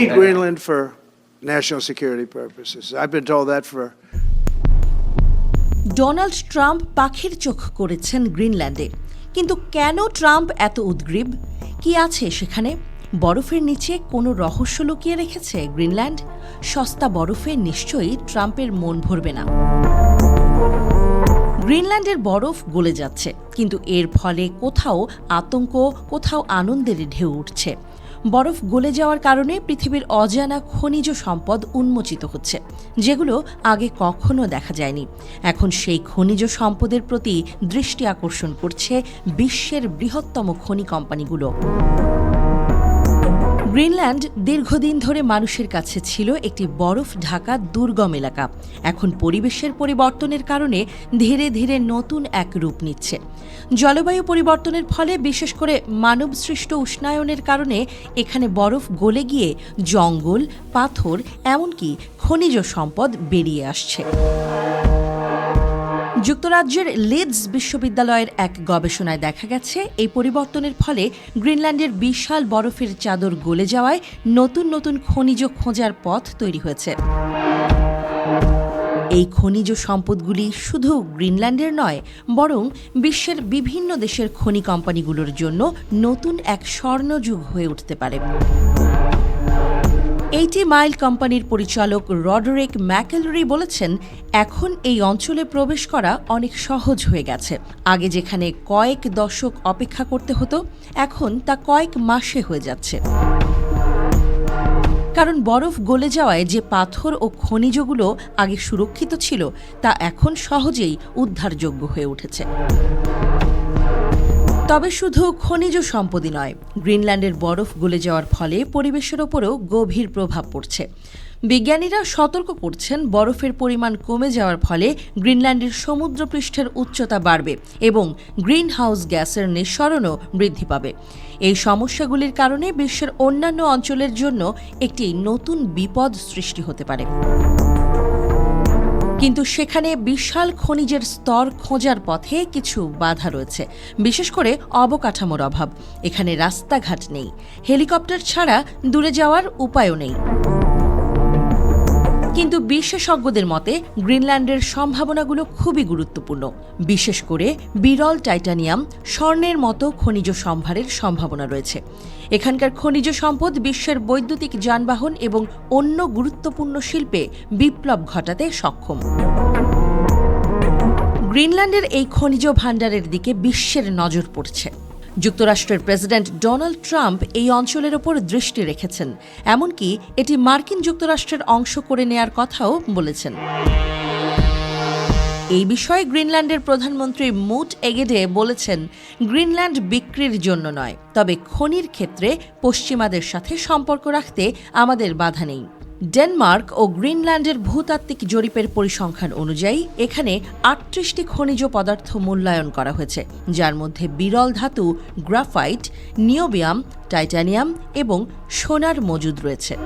need Greenland for national security purposes. I've been told that for Donald Trump পাখির চোখ করেছেন গ্রিনল্যান্ডে। কিন্তু কেন ট্রাম্প এত উদ্গ্রীব? কি আছে সেখানে? বরফের নিচে কোনো রহস্য লুকিয়ে রেখেছে গ্রিনল্যান্ড? সস্তা বরফে নিশ্চয়ই ট্রাম্পের মন ভরবে না। গ্রিনল্যান্ডের বরফ গলে যাচ্ছে কিন্তু এর ফলে কোথাও আতঙ্ক কোথাও আনন্দের ঢেউ উঠছে। বরফ গলে যাওয়ার কারণে পৃথিবীর অজানা খনিজ সম্পদ উন্মোচিত হচ্ছে, যেগুলো আগে কখনো দেখা যায়নি। এখন সেই খনিজ সম্পদের প্রতি দৃষ্টি আকর্ষণ করছে বিশ্বের বৃহত্তম খনি কোম্পানিগুলো। গ্রিনল্যান্ড দীর্ঘদিন ধরে মানুষের কাছে ছিল একটি বরফ ঢাকা দুর্গম এলাকা। এখন পরিবেশের পরিবর্তনের কারণে ধীরে ধীরে নতুন এক রূপ নিচ্ছে। জলবায়ু পরিবর্তনের ফলে, বিশেষ করে মানবসৃষ্ট উষ্ণায়নের কারণে এখানে বরফ গলে গিয়ে জঙ্গল, পাথর, এমনকি খনিজ সম্পদ বেরিয়ে আসছে। যুক্তরাজ্যের লিডস বিশ্ববিদ্যালয়ের এক গবেষণায় দেখা গেছে, এই পরিবর্তনের ফলে গ্রিনল্যান্ডের বিশাল বরফের চাদর গলে যাওয়ায় নতুন নতুন খনিজ খোঁজার পথ তৈরি হয়েছে। এই খনিজ সম্পদগুলি শুধু গ্রিনল্যান্ডের নয়, বরং বিশ্বের বিভিন্ন দেশের খনি কোম্পানিগুলোর জন্য নতুন এক স্বর্ণযুগ হয়ে উঠতে পারে। এইটি মাইল কোম্পানির পরিচালক রডরিক ম্যাকেলরি বলেছেন, এখন এই অঞ্চলে প্রবেশ করা অনেক সহজ হয়ে গেছে। আগে যেখানে কয়েক দশক অপেক্ষা করতে হতো, এখন তা কয়েক মাসে হয়ে যাচ্ছে। কারণ বরফ গলে যাওয়ায় যে পাথর ও খনিজগুলো আগে সুরক্ষিত ছিল, তা এখন সহজেই উদ্ধারযোগ্য হয়ে উঠেছে। তবে শুধু খনিজ সম্পদই নয়, গ্রিনল্যান্ডের বরফ গলে যাওয়ার ফলে পরিবেশের ওপরও গভীর প্রভাব পড়ছে। বিজ্ঞানীরা সতর্ক করছেন, বরফের পরিমাণ কমে যাওয়ার ফলে গ্রিনল্যান্ডের সমুদ্রপৃষ্ঠের উচ্চতা বাড়বে এবং গ্রিন হাউস গ্যাসের নিঃসরণও বৃদ্ধি পাবে। এই সমস্যাগুলির কারণে বিশ্বের অন্যান্য অঞ্চলের জন্য একটি নতুন বিপদ সৃষ্টি হতে পারে। কিন্তু সেখানে বিশাল খনিজের স্তর খোঁজার পথে কিছু বাধা রয়েছে, বিশেষ করে অবকাঠামোর অভাব। এখানে রাস্তাঘাট নেই। হেলিকপ্টার ছাড়া দূরে যাওয়ার উপায়ও নেই। কিন্তু বিশেষজ্ঞদের মতে, গ্রিনল্যান্ডের সম্ভাবনাগুলো খুবই গুরুত্বপূর্ণ। বিশেষ করে বিরল টাইটানিয়াম, স্বর্ণের মতো খনিজ সম্ভারের সম্ভাবনা রয়েছে। এখানকার খনিজ সম্পদ বিশ্বের বৈদ্যুতিক যানবাহন এবং অন্য গুরুত্বপূর্ণ শিল্পে বিপ্লব ঘটাতে সক্ষম। গ্রিনল্যান্ডের এই খনিজ ভাণ্ডারের দিকে বিশ্বের নজর পড়ছে। যুক্তরাষ্ট্রের প্রেসিডেন্ট ডোনাল্ড ট্রাম্প এই অঞ্চলের ওপর দৃষ্টি রেখেছেন। এমনকি এটি মার্কিন যুক্তরাষ্ট্রের অংশ করে নেয়ার কথাও বলেছেন। এই বিষয়ে গ্রিনল্যান্ডের প্রধানমন্ত্রী মুট এগেডে বলেছেন, গ্রিনল্যান্ড বিক্রির জন্য নয়, তবে খনির ক্ষেত্রে পশ্চিমাদের সাথে সম্পর্ক রাখতে আমাদের বাধা নেই। ডেনমার্ক ও গ্রিনল্যান্ডের ভূতাত্ত্বিক জরিপের পরিসংখ্যান অনুযায়ী এখানে আটত্রিশটি খনিজ পদার্থ মূল্যায়ন করা হয়েছে, যার মধ্যে বিরল ধাতু, গ্রাফাইট, নিওবিয়াম, টাইটানিয়াম এবং সোনার মজুদ রয়েছে।